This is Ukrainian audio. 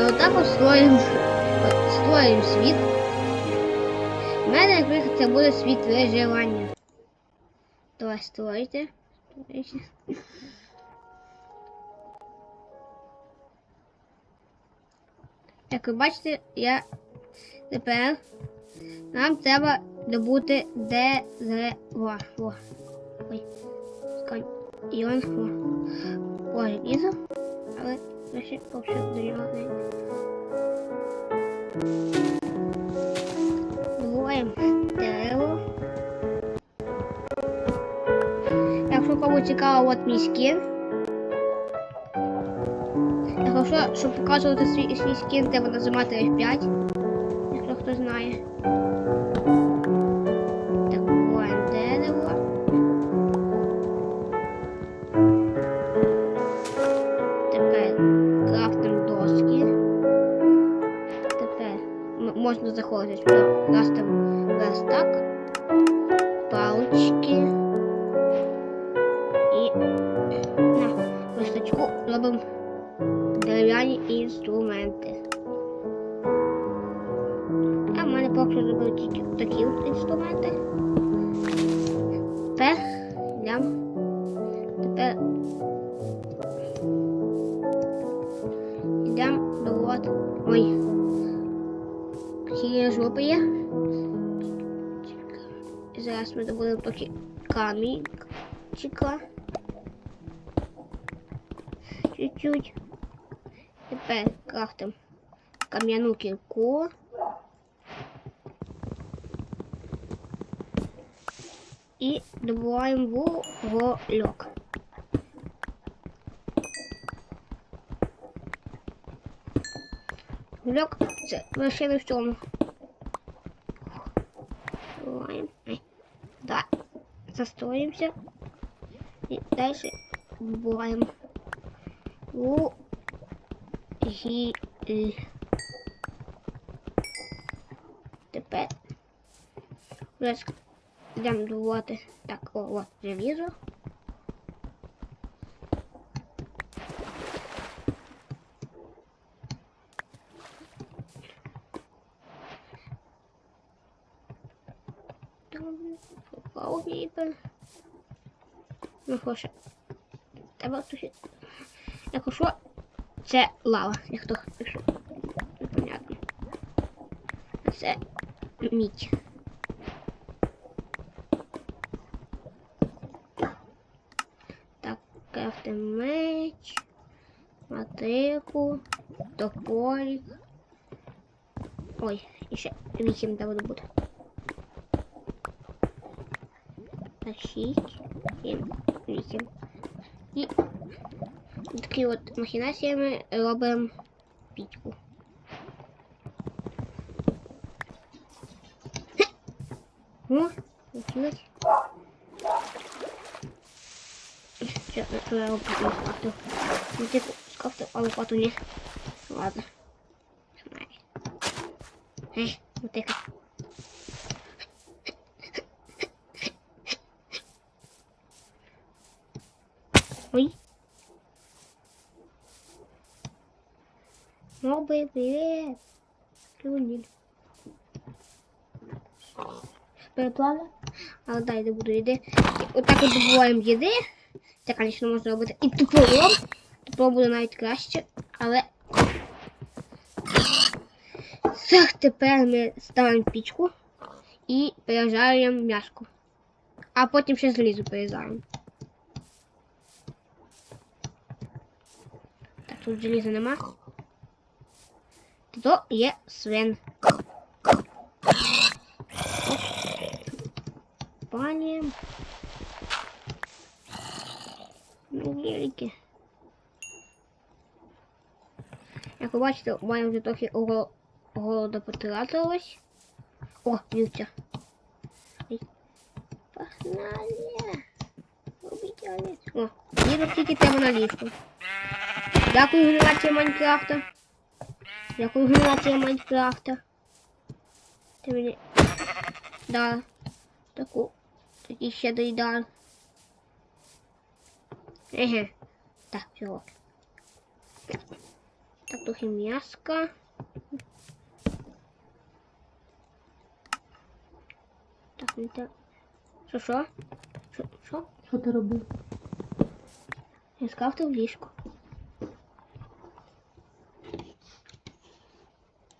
Коротше, отак от строїмо, світ. У мене, наприклад, це буде світ виживання. Давай. Створити. Як ви бачите, я тепер нам треба добути дерева. О. Ой. І он. О. О. Але я ще поки до нього не. Дерево. Якщо кому цікаво, от мій скін. Якщо, щоб показувати свій, свій скін, треба нажимати F5, м- можна заходити сюди. Крафтим верстак, палички. І на верстачку робимо дерев'яні інструменти. А в мене поки що зробили тільки такі інструменти. Тепер йдемо. Які жопи є. Зараз ми добудемо трохи камінчика. Чуть-чуть. Тепер крафтим кам'яну кірку. І добуваємо вугольок. Вугольок це лише в цьому. Добуваємо. Ай. Да. Застоїмося. І далі добуваємо вугіль. Гіль. Тепер зараз йдемо добувати. Так, о, от желізо. Попав ніби. Ну, хоче. Треба тут. Якщо що, це лава, як хто пішов. Непонятно. Це мідь. Так, крафтим меч, мотику, топорик. Ой, і ще вісім треба буде. Так, шість, сім, вісім. І такі от махінаціями робимо пічку. О, виходить. Що, я лопату не скрафтив. Ну, типу, скрафтив, а ні. Ладно. Знаю. Ей, мотика. Ой. Моби, привет. Люди. Переплавля. А дай не буду їди. Отак от добуваємо їди. Це, звісно, можна робити і тупором. Тупором буде навіть краще, але. Так, тепер ми ставимо пічку і пережарюємо м'яско. А потім ще залізу перезаримо. Так, тут желіза нема. То є свин. Пані. Ну. Як ви бачите, у мене вже трохи го- голода потратилось. О. Ой. Погнали. Убігали. О, їду тільки треба на ліжку. Дякую генерація Майнкрафта. Дякую генерація Майнкрафта. Ти мені дав таку такий щедрий дар. Еге. Так, всього. Так, трохи м'яска. Так, не так. Що? Що? Що? Що ти робив? Я скрафтив ліжко.